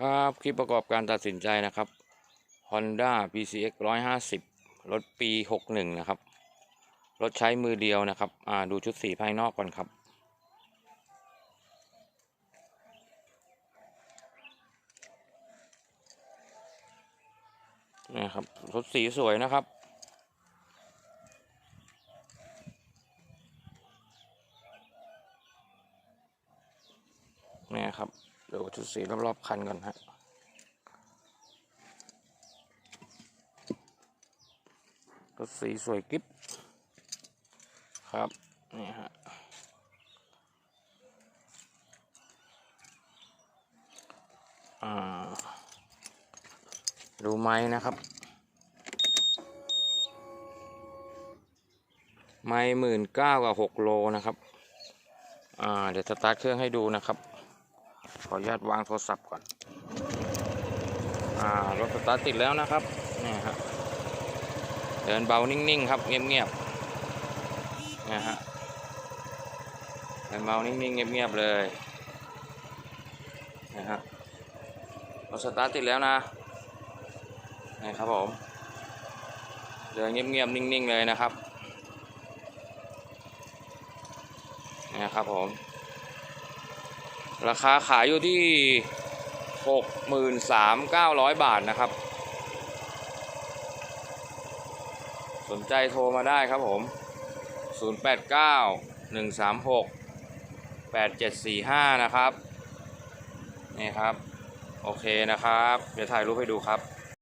ครับคลิปประกอบการตัดสินใจนะครับ Honda PCX 150 รถปี 61 นะครับ รถใช้มือเดียวนะครับอ่าดูชุดสีภายนอกก่อนครับ นะครับรถสีสวยนะครับนี่ครับ ดูชุดสีรอบๆคันก่อนฮะรถสีสวยกิ๊บครับ นี่ฮะดูไม้นะครับ ไม้หมื่นเก้ากับหกโลนะครับ อ่า เดี๋ยวสตาร์ทเครื่องให้ดูนะครับ ขออนุญาตวางโทรศัพท์ก่อน อ่ารถสตาร์ติดแล้วนะครับนี่ฮะเดินเบานิ่งๆครับเงียบๆนะฮะเดินเบานิ่งๆเงียบๆเลยนะฮะรถสตาร์ติดแล้วนะนี่ครับผมเดินเงียบๆนิ่งๆเลยนะครับนี่ครับผม ราคาขายอยู่ที่หกหมื่นสามเก้าร้อยบาทนะครับ สนใจโทรมาได้ครับผม 089 136 8745 นะครับ นี่ครับ โอเคนะครับ เดี๋ยวถ่ายรูปให้ดูครับ